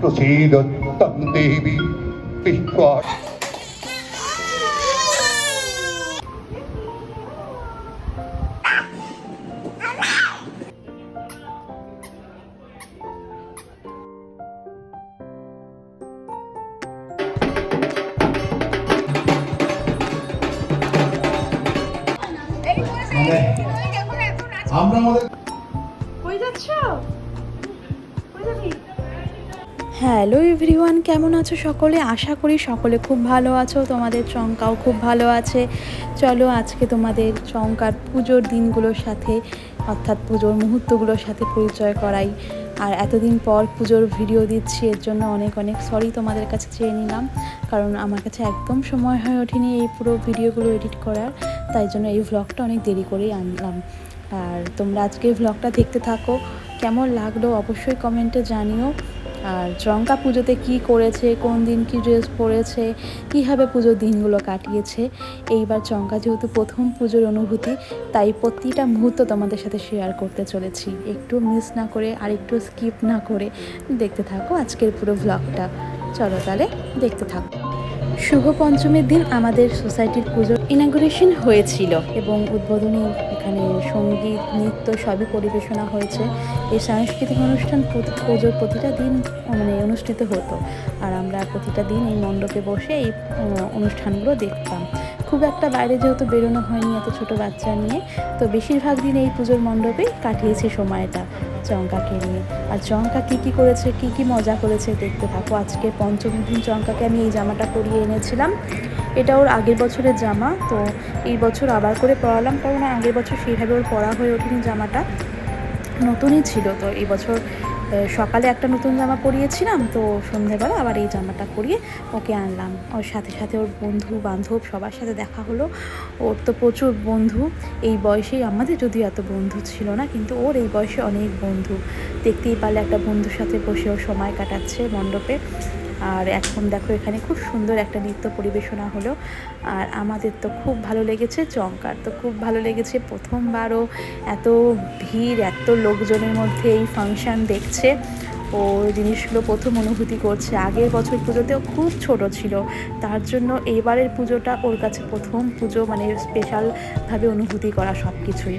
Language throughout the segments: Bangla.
to see the Tandevi Pishwar. কেমন আছো সকলে? আশা করি সকলে খুব ভালো আছো। তোমাদের চঙ্কাও খুব ভালো আছে। চলো আজকে তোমাদের চঙ্কার পুজোর দিনগুলোর সাথে, অর্থাৎ পুজোর মুহূর্তগুলোর সাথে পরিচয় করাই। আর এতদিন পর পুজোর ভিডিও দিচ্ছি, এর জন্য অনেক অনেক সরি তোমাদের কাছে চেয়ে নিলাম। কারণ আমার কাছে একদম সময় হয়ে ওঠেনি এই পুরো ভিডিওগুলো এডিট করার, তাই জন্য এই ভ্লগটা অনেক দেরি করেই আনলাম। আর তোমরা আজকে ভ্লগটা দেখতে থাকো। কেমন লাগল অবশ্যই কমেন্টে জানিও। আর চঙ্কা পুজোতে কি করেছে, কোন দিন কি ড্রেস পরেছে, কীভাবে পুজোর দিনগুলো কাটিয়েছে, এইবার চঙ্কা যেহেতু প্রথম পুজোর অনুভূতি, তাই প্রতিটা মুহূর্ত তোমাদের সাথে শেয়ার করতে চলেছি। একটু মিস না করে আর একটু স্কিপ না করে দেখতে থাকো আজকের পুরো ভ্লগটা চলো তাহলে দেখতে থাকো। শুভ পঞ্চমীর দিন আমাদের সোসাইটির পুজোর ইনাগুরেশন হয়েছিল এবং উদ্বোধনী এখানে সংগীত, নৃত্য সবই পরিবেশনা হয়েছে। এই সাংস্কৃতিক অনুষ্ঠান পুজোর প্রতিটা দিন মানে অনুষ্ঠিত হতো। আর আমরা প্রতিটা দিন এই মণ্ডপে বসে এই অনুষ্ঠানগুলো দেখতাম। খুব একটা বাইরে যেহেতু বেরোনো হয়নি এত ছোট বাচ্চা নিয়ে, তো বেশিরভাগ দিন এই পুজোর মণ্ডপেই কাটিয়েছি সময়টা। চঙ্কাকে নিয়ে। আর চঙ্কা কী কী করেছে, কী কী মজা করেছে দেখতে থাকো। আজকে পঞ্চমী দিন চঙ্কাকে আমি এই জামাটা পরিয়ে এনেছিলাম। এটা ওর আগের বছরের জামা, তো এই বছর আবার করে পরালাম, কারণ আগের বছর সেইভাবে ওর পরা হয়ে ওঠেনি জামাটা। নতুনই ছিল, তো এই বছর সকালে একটা নতুন জামা পরিয়েছিলাম, তো সন্ধেবেলা আবার এই জামাটা পরিয়ে ওকে আনলাম। ওর সাথে সাথে ওর বন্ধু, বান্ধব সবার সাথে দেখা হলো। ওর তো প্রচুর বন্ধু, এই বয়সেই আমাদের যদিও এত বন্ধু ছিল না, কিন্তু ওর এই বয়সে অনেক বন্ধু। দেখতেই পারলে একটা বন্ধুর সাথে বসে ও সময় কাটাচ্ছে মণ্ডপে। আর এখন দেখো এখানে খুব সুন্দর একটা নৃত্য পরিবেশনা হলো। আর আমাদের তো খুব ভালো লেগেছে চঙ্কার তো খুব ভালো লেগেছে প্রথমবারও এত ভিড়, এত লোকজনের মধ্যে এই ফাংশন দেখছে। ও জিনিসগুলো প্রথম অনুভূতি করছে। আগের বছর পুজোতেও খুব ছোট ছিল। তার জন্য এবারের পুজোটা ওর কাছে প্রথম পুজো মানে স্পেশালভাবে অনুভূতি করা সব কিছুই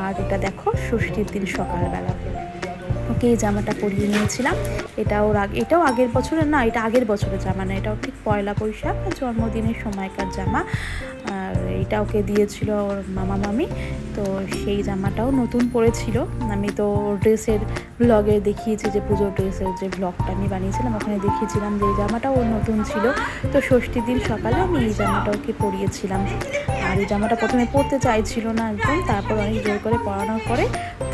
আর এটা দেখো ষষ্ঠীর দিন সকালবেলা। ওকে এই জামাটা পরিয়ে নিয়েছিলাম। এটা ওর এটাও আগের বছরের না, এটা আগের বছরের জামা না, এটাও ঠিক পয়লা বৈশাখ, জন্মদিনের সময়কার জামা। আর এটা ওকে দিয়েছিল ওর মামা মামি, তো সেই জামাটাও নতুন পরেছিল আমি তো ড্রেসের ব্লগে দেখিয়েছি যে পুজোর ড্রেসের যে ব্লগটা আমি বানিয়েছিলাম, ওখানে দেখিয়েছিলাম যে এই জামাটাও ওর নতুন ছিল। তো ষষ্ঠীর দিন সকালে আমি এই জামাটা ওকে পরিয়েছিলাম। আর এই জামাটা প্রথমে পরতে চাইছিল না একদম, তারপর অনেক জোর করে পরানোর পরে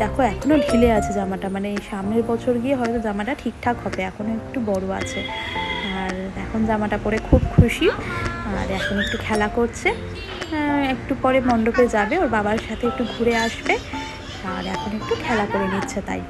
দেখো এখনও ঢিলে আছে জামাটা মানে সামনের বছর গিয়ে হয়তো জামাটা ঠিকঠাক হবে এখনও একটু বড় আছে। আর এখন জামাটা পরে খুব খুশি, আর এখন একটু খেলা করছে একটু পরে মণ্ডপে যাবে, ওর বাবার সাথে একটু ঘুরে আসবে, আর এখন একটু খেলা করে নিচ্ছে তাই।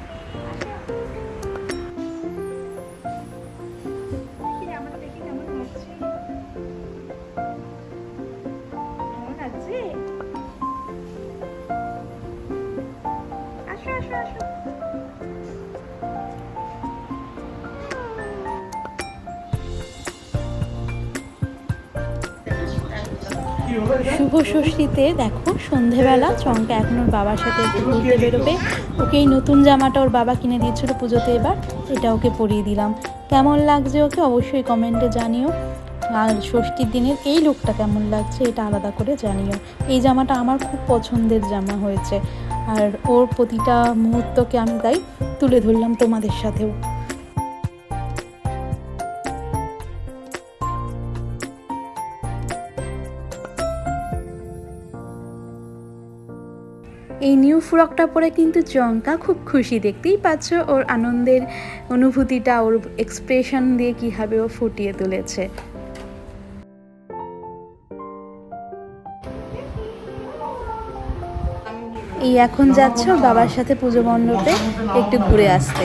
শুভ ষষ্ঠীতে দেখো, সন্ধেবেলা চঙ্কা এখন ওর বাবার সাথে ঘুরতে বেরোবে। ওকে এই নতুন জামাটা ওর বাবা কিনে দিয়েছিল পুজোতে এবার, এটা ওকে পরিয়ে দিলাম। কেমন লাগছে ওকে অবশ্যই কমেন্টে জানিও। আর ষষ্ঠীর দিনের এই লুকটা কেমন লাগছে এটা আলাদা করে জানিও। এই জামাটা আমার খুব পছন্দের জামা হয়েছে। আর ওর প্রতিটা মুহূর্তকে আমি তাই তুলে ধরলাম তোমাদের সাথেও। ফ্রকটা পরে কিন্তু চঙ্কা খুব খুশি। দেখতেই পাচ্ছ ওর আনন্দের অনুভূতিটা, ওর এক্সপ্রেশন দিয়ে কীভাবে ও ফুটিয়ে তুলেছে। এই এখন যাচ্ছ বাবার সাথে পুজো মণ্ডপে একটু ঘুরে আসতে।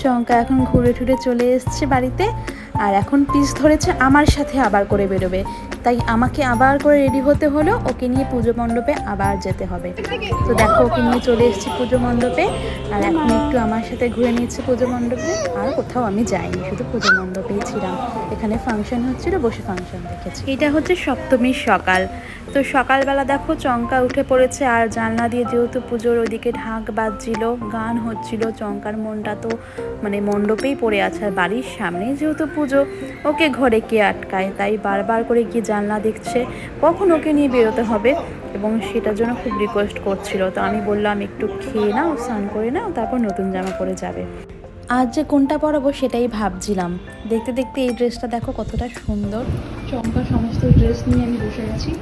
চঙ্কা এখন ঘুরে ঘুরে চলে এসছে বাড়িতে, আর এখন পিস ধরেছে আমার সাথে আবার করে বেরোবে। তাই আমাকে আবার করে রেডি হতে হলো। ওকে নিয়ে পুজো মণ্ডপে আবার যেতে হবে। তো দেখো, ওকে নিয়ে চলে এসেছি পুজো মণ্ডপে। আর এখন একটু আমার সাথে ঘুরে নিয়েছি পুজো মণ্ডপে। আর কোথাও আমি যাইনি, শুধু পুজো মণ্ডপেই ছিলাম। এখানে ফাংশন হচ্ছিল, বসে ফাংশন দেখেছি। এটা হচ্ছে সপ্তমীর সকাল। তো সকালবেলা দেখো চঙ্কা উঠে পড়েছে আর জানলা দিয়ে যেহেতু পুজোর ওইদিকে ঢাক বাজছিল গান হচ্ছিল চঙ্কার মনটা তো মানে মণ্ডপেই পড়ে আছে আর বাড়ির সামনে যেহেতু পুজো ওকে ঘরে কে আটকায়? তাই বারবার করে গিয়ে জানলা দেখছে কখন ওকে নিয়ে বেরোতে হবে? এবং সেটার জন্য খুব রিকোয়েস্ট করছিল। তো আমি বললাম একটু খেয়ে নাও স্নান করে নাও তারপর নতুন জামা পরে যাবে। আজ যে কোনটা পরাবো সেটাই ভাবছিলাম। দেখতে দেখতে এই ড্রেসটা দেখো কতটা সুন্দর। চমকা সমস্ত ড্রেস নিয়ে আমি বসে গেছি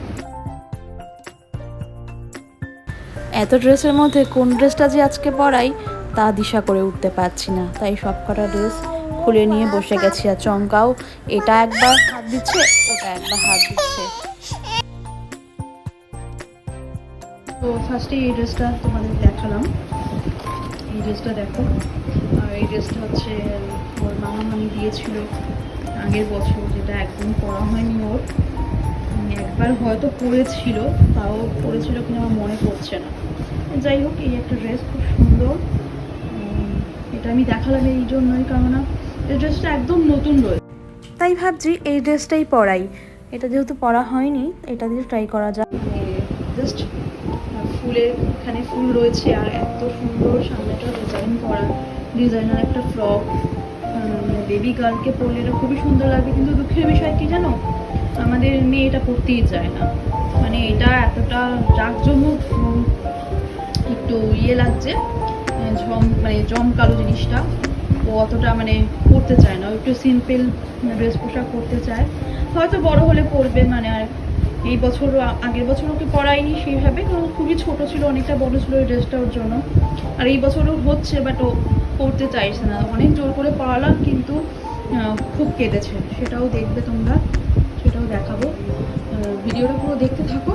এত ড্রেসের মধ্যে কোন ড্রেসটা যে আজকে পরাই, তা দিশা করে উঠতে পারছি না। তাই সব কটা ড্রেস খুলে নিয়ে বসে গেছি আর চমকাও। এটা একবার হাত দিচ্ছে, ওটা একবার হাত দিচ্ছে। তো ফার্স্টে এই ড্রেসটা তোমাদের দেখালাম। এই ড্রেসটা দেখো। আর এই ড্রেসটা হচ্ছে ওর মামা মামি দিয়েছিল আগের বছর, যেটা একদম পরা হয়নি ওর। একবার হয়তো পরেছিল, তাও পরেছিল কিনা আমার মনে পড়ছে না। যাই হোক এই একটা ড্রেস খুব সুন্দর। এটা আমি দেখালাম এই জন্যই কেননা এই ড্রেসটা একদম নতুন রয়েছে। তাই ভাবছি এই ড্রেসটাই পরাই। এটা যেহেতু পরা হয়নি এটা দিয়ে ট্রাই করা যাক। জাস্ট ফুলের এখানে ফুল রয়েছে আর এত সুন্দর সামনেটা ডিজাইন করা। ডিজাইনার একটা ফ্রক বেবি গার্লকে পরলে এটা খুবই সুন্দর লাগে কিন্তু দুঃখের বিষয় কি জানো? আমাদের মেয়ে এটা পরতেই চায় না। মানে এটা এতটা জাঁকজমক একটু ইয়ে লাগছে ঝম মানে জমকালো জিনিসটা। ও অতটা মানে পরতে চায় না একটু সিম্পল ড্রেস পোশাক পরতে চায়। হয়তো বড় হলে পরবে মানে আর এই বছর আগের বছর ওকে পরাইনি সেইভাবে, কারণ খুবই ছোট ছিল, অনেকটা বড় ছিল ওই ড্রেসটা ওর জন্য। আর এই বছরও হচ্ছে বাট ও পরতে চাইছে না। অনেক জোর করে পড়ালাম কিন্তু খুব কেঁদেছে সেটাও দেখবে তোমরা, সেটাও দেখাবো। ভিডিওটা পুরো দেখতে থাকো,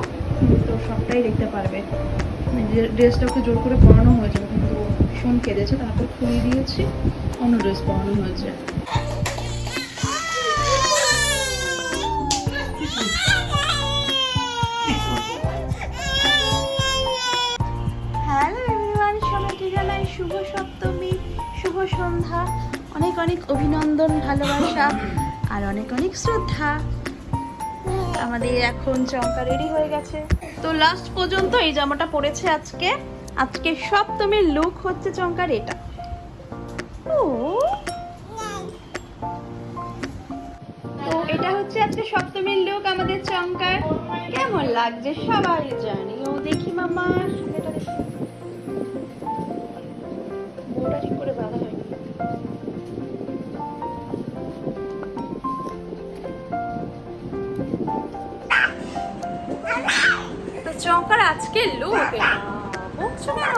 তো সবটাই দেখতে পারবে। ড্রেসটা ওকে জোর করে পরানো হয়েছিল কিন্তু ভীষণ কেঁদেছে তারপর খুলে দিয়েছি, অন্য ড্রেস পরানো হয়েছে। শুভ সপ্তমী, শুভ সন্ধ্যা। অনেক অনেক অভিনন্দন, ভালোবাসা, আর অনেক অনেক শ্রদ্ধা। আমাদের এখন চমকা রেডি হয়ে গেছে। তো লাস্ট পর্যন্ত এই জামাটা পরেছে আজকে। আজকে সপ্তমীর লুক হচ্ছে চমকার এটা। ও। এটা হচ্ছে আজকে সপ্তমীর লুক আমাদের চমকার। কেমন লাগছে সবাই জানি। ও দেখি মামা। ঠিক করে বাঁধা হয়নি। চমকার আজকে লুক বকছো কেন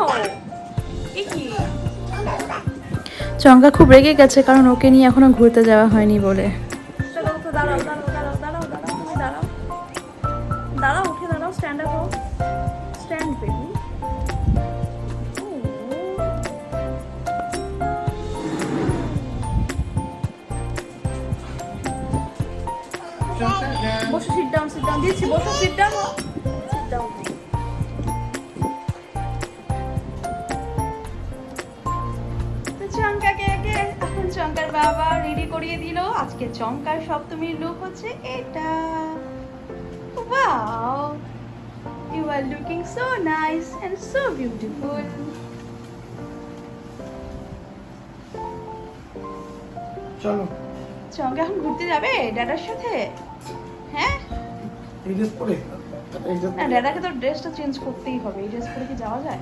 এ কি? চঙ্কা খুব রেগে গেছে কারণ ওকে নিয়ে এখনও ঘুরতে যাওয়া হয়নি বলে। দাঁড়াও দাঁড়াও তুমি দাঁড়াও। দাঁড়াও উঠে দাঁড়াও স্ট্যান্ড আপ হও। স্ট্যান্ড বেবি বসো সিট ডাউন সিট ডাউন দিচ্ছি বসো সিট ডাউন আজকে চমকার সপ্তমীর লুক হচ্ছে এটা। Wow you are looking so nice and so beautiful চলো। চঙ্কা এখন ঘুরতে যাবে ড্যাডার সাথে? হ্যাঁ? এই ড্রেস পরে? না ড্যাডাকে তো ড্রেসটা চেঞ্জ করতেই হবে। এই ড্রেস পরে কি যাওয়া যায়?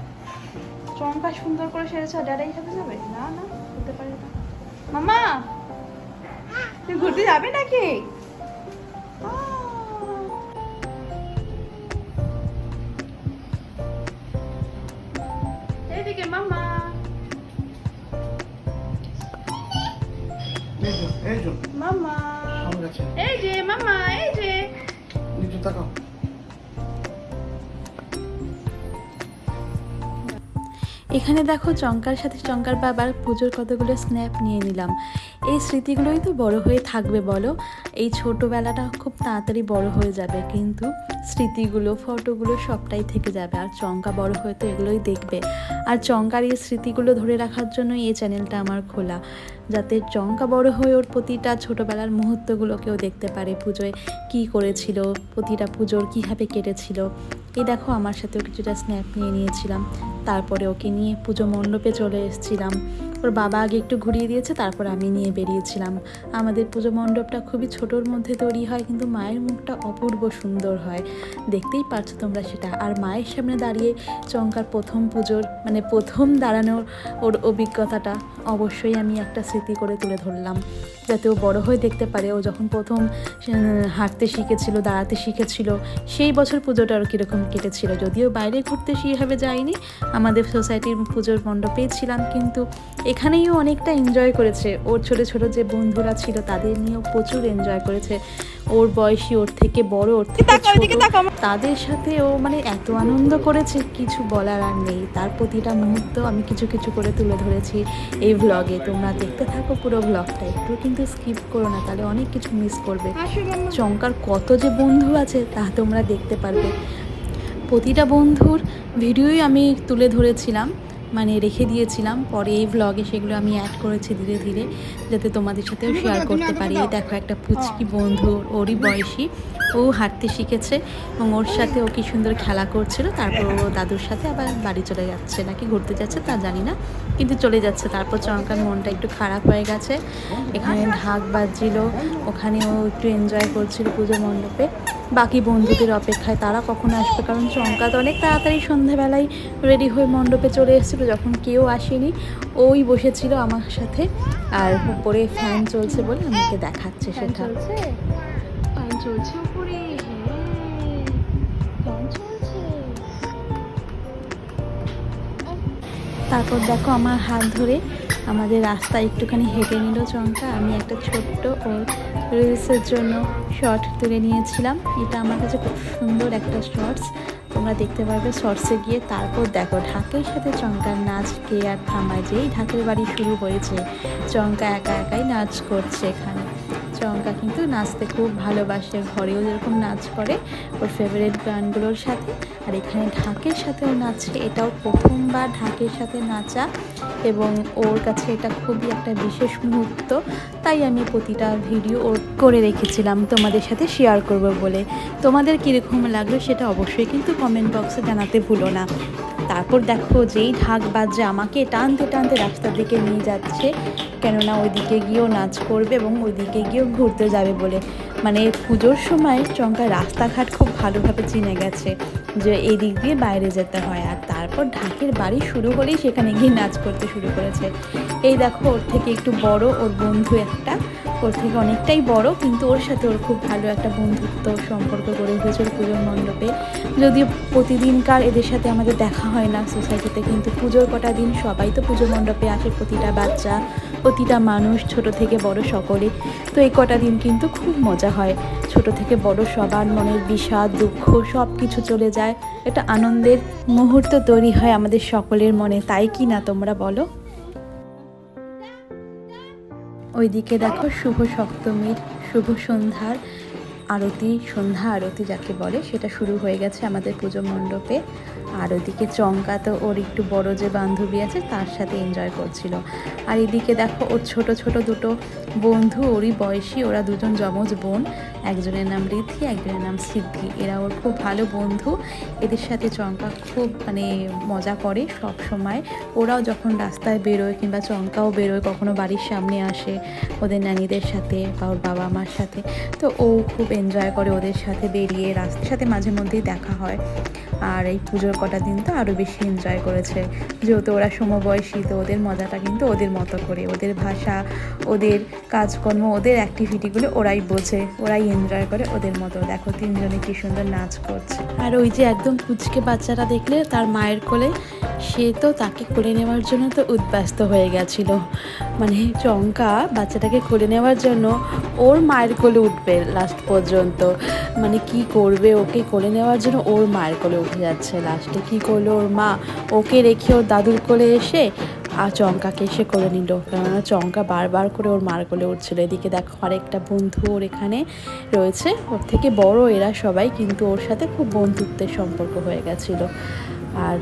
চমকা সুন্দর করে সেরেছে আর ড্যাডাই সাথে যাবে? না না হতে পারে না। মামা! তুই ঘুরতে যাবে নাকি? আহ। মামা এই যে এই যে। মামা এই যে মামা এই যে। নিচে তাকাও। এখানে দেখো চঙ্কার সাথে চঙ্কার বাবার পুজোর কতগুলো স্ন্যাপ নিয়ে নিলাম। এই স্মৃতিগুলোই তো বড় হয়ে থাকবে বলো। এই ছোটোবেলাটা খুব তাড়াতাড়ি বড় হয়ে যাবে, কিন্তু স্মৃতিগুলো, ফটোগুলো সবটাই থেকে যাবে। আর চঙ্কা বড় হয়ে তো এগুলোই দেখবে। আর চঙ্কার এই স্মৃতিগুলো ধরে রাখার জন্য এই চ্যানেলটা আমার খোলা। যাতে চঙ্কা বড় হয়ে ওর প্রতিটা ছোটোবেলার মুহূর্তগুলোকেও দেখতে পারে, পুজোয় কী করেছিল, প্রতিটা পুজোর কীভাবে কেটেছিল। এই দেখো, আমার সাথেও কিছুটা স্ন্যাপ নিয়ে নিয়েছিলাম। তারপরে ওকে নিয়ে পুজো মণ্ডপে চলে এসেছিলাম। ওর বাবা আগে একটু ঘুরিয়ে দিয়েছে, তারপর আমি নিয়ে বেরিয়েছিলাম। আমাদের পুজো মণ্ডপটা খুবই ছোটোর মধ্যে তৈরি হয়, কিন্তু মায়ের মুখটা অপূর্ব সুন্দর হয়। দেখতেই পারছ তোমরা সেটা। আর মায়ের সামনে দাঁড়িয়ে চঙ্কার প্রথম পুজোর মানে প্রথম দাঁড়ানোর ওর অভিজ্ঞতাটা অবশ্যই আমি একটা স্মৃতি করে তুলে ধরলাম। যাতে ও বড় হয়ে দেখতে পারে, ও যখন প্রথম হাঁটতে শিখেছিল, দাঁড়াতে শিখেছিল, সেই বছর পুজোটা ওর কীরকম কেটেছিল। যদিও বাইরে ঘুরতে সেইভাবে যাইনি, আমাদের সোসাইটির পুজোর মণ্ডপেই ছিলাম, কিন্তু এখানেই অনেকটা এনজয় করেছে। ওর ছোট ছোট যে বন্ধুরা ছিল তাদের নিয়েও প্রচুর এনজয় করেছে। ওর বয়সী ওর থেকে বড় ওর থেকে তাদের সাথে ও মানে এত আনন্দ করেছে কিছু বলার আর নেই। তার প্রতিটা মুহূর্ত আমি কিছু কিছু করে তুলে ধরেছি এই ভ্লগে তোমরা দেখতে থাকো পুরো ভ্লগটা একটু কিন্তু স্কিপ করো না তাহলে অনেক কিছু মিস করবে। চঙ্কার কত যে বন্ধু আছে তা তোমরা দেখতে পারবে। প্রতিটা বন্ধুর ভিডিওই আমি তুলে ধরেছিলাম। মানে রেখে দিয়েছিলাম। পরে এই ব্লগে সেগুলো আমি অ্যাড করেছি ধীরে ধীরে যাতে তোমাদের সাথেও শেয়ার করতে পারি। দেখো একটা পুচকি বন্ধু ওরই বয়সী। ও হাঁটতে শিখেছে এবং ওর সাথে ও কি সুন্দর খেলা করছিল। তারপর ও দাদুর সাথে আবার বাড়ি চলে যাচ্ছে নাকি ঘুরতে যাচ্ছে তা জানি না। কিন্তু চলে যাচ্ছে। তারপর চঙ্কার মনটা একটু খারাপ হয়ে গেছে। এখানে ঢাক বাজছিল ওখানে ও একটু এনজয় করছিল পুজো মণ্ডপে। বাকি বন্ধুদের অপেক্ষায় তারা কখন আসবে? কারণ চঙ্কা তো অনেক তাড়াতাড়ি সন্ধেবেলায় রেডি হয়ে মণ্ডপে চলে এসেছিল যখন কেউ আসেনি। ওই বসেছিল আমার সাথে। আর উপরে ফ্যান চলছে বলে আমাকে দেখাচ্ছে সেটা। চলছে? উপরে হ্যাঁ তারপর দেখো আমার হাত ধরে আমাদের রাস্তায় একটুখানি হেঁটে নিল চঙ্কা আমি একটা ছোট্ট ওর রিলসের জন্য শর্ট তুলে নিয়েছিলাম। এটা আমার কাছে খুব সুন্দর একটা শর্টস তোমরা দেখতে পারবে শর্টসে গিয়ে তারপর দেখো ঢাকের সাথে চঙ্কার নাচ কে আর থামায়? যেই ঢাকের বাড়ি শুরু হয়েছে চঙ্কা একা একাই নাচ করছে এখানে। চঙ্কা কিন্তু নাচতে খুব ভালোবাসে, ঘরেও যেরকম নাচ করে ওর ফেভারিট গানগুলোর সাথে। আর এখানে ঢাকের সাথেও নাচছে এটাও প্রথমবার ঢাকের সাথে নাচা এবং ওর কাছে এটা খুবই একটা বিশেষ মুহূর্ত। তাই আমি প্রতিটা ভিডিও ওর করে রেখেছিলাম তোমাদের সাথে শেয়ার করব বলে। তোমাদের কীরকম লাগল সেটা অবশ্যই কিন্তু কমেন্ট বক্সে জানাতে ভুলো না। তারপর দেখো যেই ঢাক বাজে আমাকে টানতে টানতে রাস্তার দিকে নিয়ে যাচ্ছে। কেননা ওইদিকে গিয়েও নাচ করবে এবং ওইদিকে গিয়েও ঘুরতে যাবে বলে। মানে পুজোর সময় চঙ্কা রাস্তাঘাট খুব ভালোভাবে চিনে গেছে যে এই দিক দিয়ে বাইরে যেতে হয়। আর তারপর ঢাকের বাড়ি শুরু হলেই সেখানে গিয়ে নাচ করতে শুরু করেছে। এই দেখো, ওর থেকে একটু বড়, ওর বন্ধু একটা। ওর থেকে অনেকটাই বড়, কিন্তু ওর সাথে ওর খুব ভালো একটা বন্ধুত্ব সম্পর্ক গড়ে উঠেছে ওর পুজোর মণ্ডপে। যদিও প্রতিদিনকার এদের সাথে আমাদের দেখা হয় না সোসাইটিতে, কিন্তু পুজোর কটা দিন সবাই তো পুজো মণ্ডপে আসে, প্রতিটা বাচ্চা, প্রতিটা মানুষ, ছোট থেকে বড় সকলে। তো এই কটা দিন কিন্তু খুব মজা হয়। ছোট থেকে বড় সবার মনের বিষাদ, দুঃখ সব কিছু চলে যায়। একটা আনন্দের মুহূর্ত তৈরি হয় আমাদের সকলের মনে, তাই কি না তোমরা বলো? ওইদিকে দেখো শুভ সপ্তমীর শুভ সন্ধ্যার আরতি, সন্ধ্যা আরতি যাকে বলে, সেটা শুরু হয়ে গেছে আমাদের পুজো মণ্ডপে। আর ওদিকে চঙ্কা তো ওর একটু বড় যে বান্ধবী আছে, তার সাথে এনজয় করছিল। আর এদিকে দেখো, ওর ছোট ছোট দুটো বন্ধু, ওরই বয়সী, ওরা দুজন যমজ বোন। একজনের নাম রিদ্ধি একজনের নাম সিদ্ধি। এরা ওর খুব ভালো বন্ধু। এদের সাথে চঙ্কা খুব মানে মজা করে সব সময়। ওরাও যখন রাস্তায় বেরোয় কিংবা চঙ্কাও বেরোয়, কখনো বাড়ির সামনে আসে ওদের নানিদের সাথে বা ওর বাবা মার সাথে। তো ও খুব এনজয় করে ওদের সাথে বেরিয়ে রাস্তার সাথে মাঝে মধ্যেই দেখা হয়। আর এই পুজোর কটা দিন তো আরও বেশি এনজয় করেছে। যেহেতু ওরা সমবয়সী, তো ওদের মজাটা কিন্তু ওদের মতো করে। ওদের ভাষা, ওদের কাজকর্ম, ওদের অ্যাক্টিভিটিগুলো ওরাই বোঝে, ওরাই এনজয় করে ওদের মতো। দেখো তিনজনে কি সুন্দর নাচ করছে। আর ওই যে একদম পুচকে বাচ্চাটা দেখলে তার মায়ের কোলে, সে তো তাকে কোলে নেওয়ার জন্য তো উদ্বাস্ত হয়ে গেছিল। মানে চঙ্কা বাচ্চাটাকে কোলে নেওয়ার জন্য ওর মায়ের কোলে উঠবে লাস্ট পর্যন্ত। পর্যন্ত মানে কি করবে ওকে কোলে নেওয়ার জন্য? ওর মায়ের কোলে উঠে যাচ্ছে লাস্টে কি করল ওর মা? ওকে রেখে ওর দাদুর কোলে এসে, আর চঙ্কাকে এসে কোলে নিল। কেননা চঙ্কা বারবার করে ওর মার কোলে উঠছিল। এদিকে দেখো আরেকটা বন্ধু ওর এখানে রয়েছে। ওর থেকে বড় এরা সবাই, কিন্তু ওর সাথে খুব বন্ধুত্বের সম্পর্ক হয়ে গেছিল। আর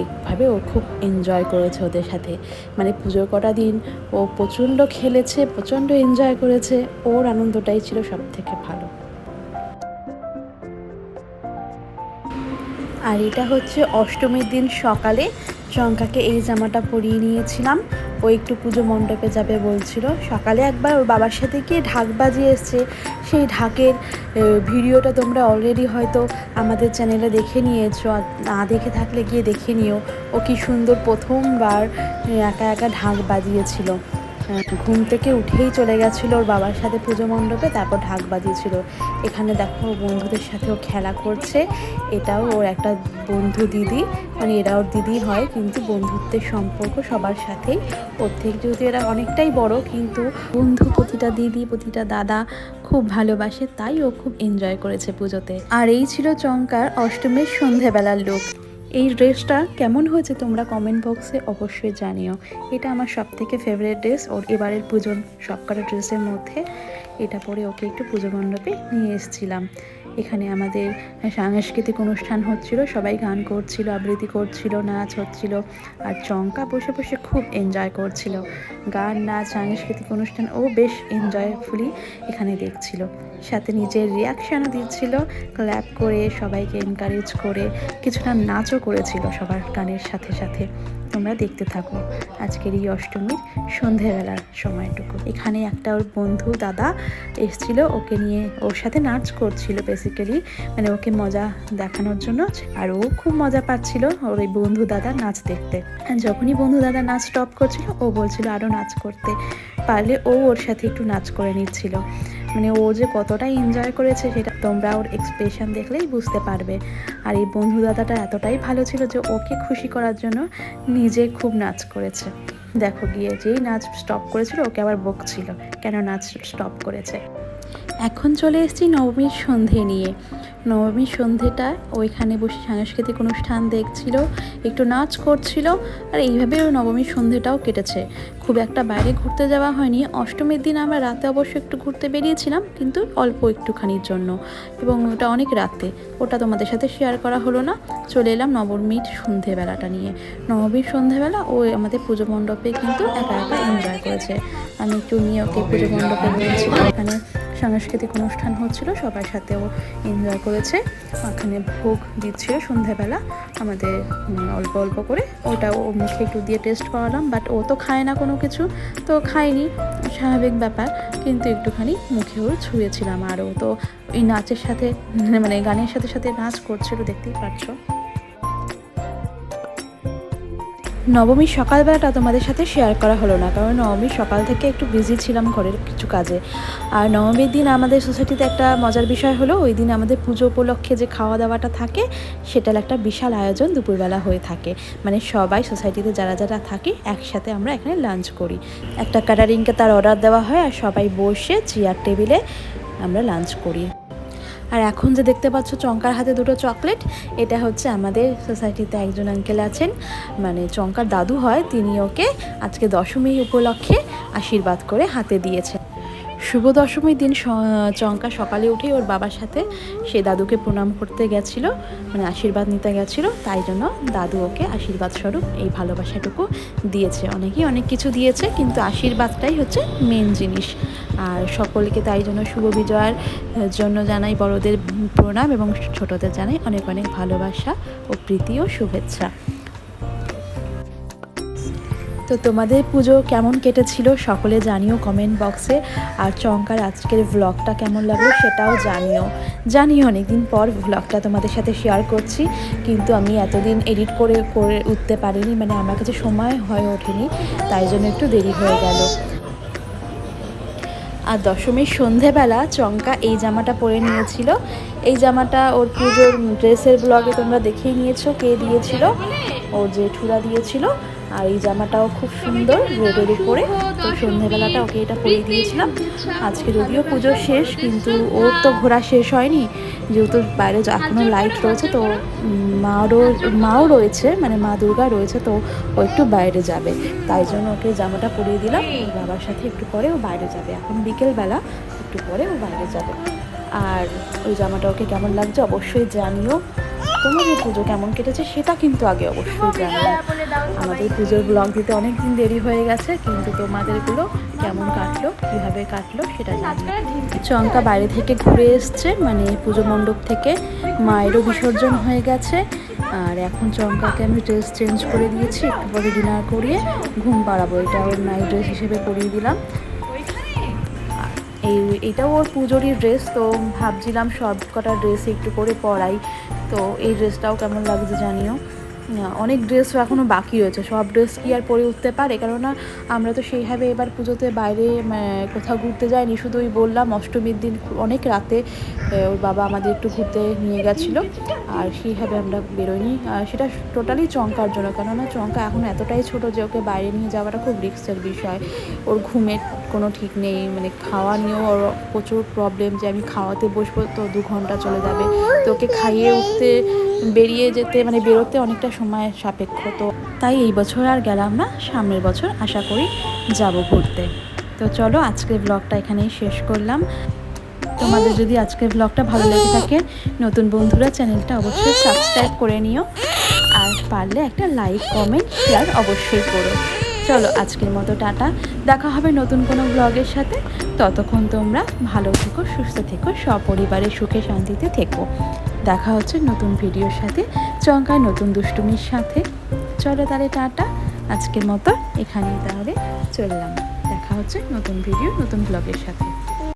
এইভাবে ও খুব এনজয় করেছে ওদের সাথে। মানে পুজোর কটা দিন ও প্রচণ্ড খেলেছে, প্রচণ্ড এনজয় করেছে। ওর আনন্দটাই ছিল সব থেকে ভালো। আর এটা হচ্ছে অষ্টমীর দিন সকালে চঙ্কাকে এই জামাটা পরিয়ে নিয়েছিলাম। ও একটু পুজো মণ্ডপে যাবে বলছিল। সকালে একবার ওর বাবার সাথে গিয়ে ঢাক বাজিয়ে এসছে। সেই ঢাকের ভিডিওটা তোমরা অলরেডি হয়তো আমাদের চ্যানেলে দেখে নিয়েছো। না দেখে থাকলে গিয়ে দেখে নিও। ও কি সুন্দর প্রথমবার একা একা ঢাক বাজিয়েছিল। ঘুম থেকে উঠেই চলে গেছিল ওর বাবার সাথে পুজো মণ্ডপে, তারপর ঢাক বাজিয়েছিল। এখানে দেখো বন্ধুদের সাথে ও খেলা করছে। এটাও ওর একটা বন্ধু দিদি মানে এরা ওর দিদি হয়, কিন্তু বন্ধুত্বের সম্পর্ক সবার সাথেই। ওর থেকে যেহেতু এরা অনেকটাই বড়, কিন্তু বন্ধু প্রতিটা দিদি, প্রতিটা দাদা খুব ভালোবাসে, তাই ও খুব এনজয় করেছে পুজোতে। আর এই ছিল চঙ্কার অষ্টমীর সন্ধেবেলার লুক এই ড্রেসটা কেমন হয়েছে তোমরা কমেন্ট বক্সে অবশ্যই জানিও। এটা আমার সবথেকে ফেভারিট ড্রেস ওর এবারের পুজোর সবকটা ড্রেসের মধ্যে এটা পরে ওকে একটু পুজো মণ্ডপে নিয়ে এসেছিলাম। এখানে আমাদের সাংস্কৃতিক অনুষ্ঠান হচ্ছিল, সবাই গান করছিল, আবৃত্তি করছিল, নাচ হচ্ছিল, আর চঙ্কা বসে বসে খুব এনজয় করছিল। গান, নাচ, সাংস্কৃতিক অনুষ্ঠান, ও বেশ এনজয়ফুলি এখানে দেখছিল। সাথে নিজের রিয়াকশানও দিচ্ছিল ক্ল্যাপ করে, সবাইকে এনকারেজ করে, কিছুটা নাচও করেছিল সবার গানের সাথে সাথে। তোমরা দেখতে থাকো আজকের এই অষ্টমীর সন্ধেবেলার সময়টুকু। এখানে একটা ওর বন্ধু দাদা এসছিল, ওকে নিয়ে ওর সাথে নাচ করছিল বেসিক্যালি মানে ওকে মজা দেখানোর জন্য। আর ও খুব মজা পাচ্ছিল ওর এই বন্ধু দাদা নাচ দেখতে। যখনই বন্ধু দাদা নাচ স্টপ করছিল, ও বলছিল আরও নাচ করতে। পারলে ও ওর সাথে একটু নাচ করে নিচ্ছিল। মানে ও যে কতটা এনজয় করেছে সেটা তোমরা ওর এক্সপ্রেশন দেখলেই বুঝতে পারবে। আর এই বন্ধু দাদাটা এতটাই ভালো ছিল যে ওকে খুশি করার জন্য নিজে খুব নাচ করেছে। দেখো গিয়ে যেই নাচ স্টপ করেছিল, ওকে আবার বকছিল। কেন নাচ স্টপ করেছে? এখন চলে এসেছি নবমীর সন্ধে নিয়ে। নবমীর সন্ধেটা ওইখানে বসে সাংস্কৃতিক অনুষ্ঠান দেখছিল, একটু নাচ করছিল, আর এইভাবে নবমীর সন্ধেটাও কেটেছে। খুব একটা বাইরে ঘুরতে যাওয়া হয়নি। অষ্টমীর দিন আমরা রাতে অবশ্য একটু ঘুরতে বেরিয়েছিলাম, কিন্তু অল্প একটুখানির জন্য। এবং ওটা অনেক রাতে। ওটা তোমাদের সাথে শেয়ার করা হলো না। চলে এলাম নবমীর সন্ধেবেলাটা নিয়ে। নবমীর সন্ধেবেলা ও আমাদের পুজো মণ্ডপে কিন্তু একা একা এনজয় করেছে। আমি একটু নিয়ে ওকে পুজো মণ্ডপে নিয়েছিলাম এখানে সাংস্কৃতিক অনুষ্ঠান হচ্ছিল, সবার সাথে ও এনজয় করেছে। ওখানে ভোগ দিচ্ছিল সন্ধেবেলা, আমাদের অল্প অল্প করে। ওটা ও মুখে একটু দিয়ে টেস্ট করালাম বাট ও তো খায় না কোনো কিছু, তো খায়নি, স্বাভাবিক ব্যাপার। কিন্তু একটুখানি মুখে ওর ছুঁয়েছিলাম আর ও তো ওই নাচের সাথে মানে গানের সাথে সাথে নাচ করছিল, দেখতেই পাচ্ছো। নবমীর সকালবেলাটা তোমাদের সাথে শেয়ার করা হলো না, কারণ নবমীর সকাল থেকে একটু বিজি ছিলাম ঘরের কিছু কাজে। আর নবমীর দিন আমাদের সোসাইটিতে একটা মজার বিষয় হলো, ওই দিন আমাদের পুজো উপলক্ষে যে খাওয়া দাওয়াটা থাকে, সেটার একটা বিশাল আয়োজন দুপুরবেলা হয়ে থাকে। মানে সবাই সোসাইটিতে যারা যারা থাকে, একসাথে আমরা এখানে লাঞ্চ করি। একটা ক্যাটারিংকে তার অর্ডার দেওয়া হয় আর সবাই বসে চেয়ার টেবিলে আমরা লাঞ্চ করি। আর এখন যে দেখতে পাচ্ছ চঙ্কার হাতে দুটো চকলেট, এটা হচ্ছে আমাদের সোসাইটিতে একজন আঙ্কেল আছেন। মানে চঙ্কার দাদু হয় তিনি ওকে আজকে দশমী উপলক্ষে আশীর্বাদ করে হাতে দিয়েছেন। শুভ দশমীর দিন চঙ্কা সকালে উঠেই ওর বাবার সাথে সে দাদুকে প্রণাম করতে গেছিল মানে আশীর্বাদ নিতে গেছিল, তাই জন্য দাদু ওকে আশীর্বাদ স্বরূপ এই ভালোবাসাটুকু দিয়েছে। অনেকেই অনেক কিছু দিয়েছে, কিন্তু আশীর্বাদটাই হচ্ছে মেন জিনিস। আর সকলকে তাই জন্য শুভ বিজয়ের জন্য জানাই বড়দের প্রণাম এবং ছোটদের জানাই অনেক অনেক ভালোবাসা ও প্রীতি ও শুভেচ্ছা। তো তোমাদের পুজো কেমন কেটেছিল সকলে জানিও কমেন্ট বক্সে আর চঙ্কার আজকের ভ্লগটা কেমন লাগল সেটাও জানিও। জানিও, অনেকদিন পর ভ্লগটা তোমাদের সাথে শেয়ার করছি। কিন্তু আমি এতদিন এডিট করে করে উঠতে পারিনি মানে আমার কাছে সময় হয়ে ওঠেনি, তাই জন্য একটু দেরি হয়ে গেল। আর দশমীর সন্ধেবেলা চঙ্কা এই জামাটা পরে নিয়েছিল। এই জামাটা ওর পুজোর ড্রেসের ব্লগে তোমরা দেখেই নিয়েছো কে দিয়েছিল। ও জেঠুরা দিয়েছিল। আর এই জামাটাও খুব সুন্দর রেডের উপরে। তো সন্ধ্যেবেলাটা ওকে এটা পরিয়ে দিয়েছিলাম। আজকে যদিও পুজো শেষ, কিন্তু ওর তো ঘোরা শেষ হয়নি। যেহেতু বাইরে এখনও লাইট রয়েছে, তো মারও, মাও রয়েছে মানে মা দুর্গা রয়েছে, তো ও একটু বাইরে যাবে। তাই জন্য ওকে জামাটা পরিয়ে দিলাম। বাবার সাথে একটু পরে ও বাইরে যাবে। এখন বিকেলবেলা একটু পরে ও বাইরে যাবে। আর ওই জামাটা ওকে কেমন লাগছে অবশ্যই জানিও। তোমাদের পুজো কেমন কেটেছে সেটা কিন্তু আগে অবশ্যই জানিও। আমাদের পুজোর ব্লগ দিতে অনেক দিন দেরি হয়ে গেছে, কিন্তু তোমাদেরগুলো কেমন কাটলো, কীভাবে কাটলো সেটা চঙ্কা বাইরে থেকে ঘুরে এসছে মানে পুজো মণ্ডপ থেকে মায়েরও বিসর্জন হয়ে গেছে, আর এখন চঙ্কাকে আমি ড্রেস চেঞ্জ করে দিয়েছি, একটু পরে ডিনার করিয়ে ঘুম পাড়াবো, এটা ওর নাইট ড্রেস হিসেবে পরিয়ে দিলাম। এই এটাও ওর পুজোরই ড্রেস তো ভাবছিলাম সব কটা ড্রেস একটু করে পরাই, তো এই ড্রেসটাও কেমন লাগছে জানিও। অনেক ড্রেসও এখনও বাকি রয়েছে। সব ড্রেস কি আর পরে উঠতে পারে? কেননা আমরা তো সেইভাবে এবার পুজোতে বাইরে কোথাও ঘুরতে যাইনি। শুধু ওই বললাম, অষ্টমীর দিন অনেক রাতে ওর বাবা আমাদের একটু ঘুরতে নিয়ে গেছিল। আর সেইভাবে আমরা বেরোইনি। আর সেটা টোটালি চঙ্কার জন্য, কেননা চঙ্কা এখন এতটাই ছোট যে ওকে বাইরে নিয়ে যাওয়াটা খুব রিস্কের বিষয়। ওর ঘুমের কোনো ঠিক নেই মানে খাওয়া নিয়েও ওর প্রচুর প্রবলেম যে আমি খাওয়াতে বসবো তো দু ঘণ্টা চলে যাবে। তো ওকে খাইয়ে উঠতে বেরিয়ে যেতে মানে বেরোতে অনেকটা সময় সাপেক্ষ। তো তাই এই বছর আর গেলাম না, সামনের বছর আশা করি যাব ঘুরতে। তো চলো আজকের ব্লগটা এখানেই শেষ করলাম। তোমাদের যদি আজকের ব্লগটা ভালো লেগে থাকে, নতুন বন্ধুরা চ্যানেলটা অবশ্যই সাবস্ক্রাইব করে নিও। আর পারলে একটা লাইক কমেন্ট শেয়ার অবশ্যই করো। চলো আজকের মতো টাটা। দেখা হবে নতুন কোনো ব্লগের সাথে। ততক্ষণ তোমরা ভালো থেকো, সুস্থ থেকো, সপরিবারে সুখে শান্তিতে থেকো। দেখা হচ্ছে নতুন ভিডিওর সাথে। চঙ্কায় নতুন দুষ্টুমির সাথে। চলো তাহলে টাটা। আজকের মতো এখানেই তাহলে চললাম। দেখা হচ্ছে নতুন ভিডিও, নতুন ব্লগের সাথে।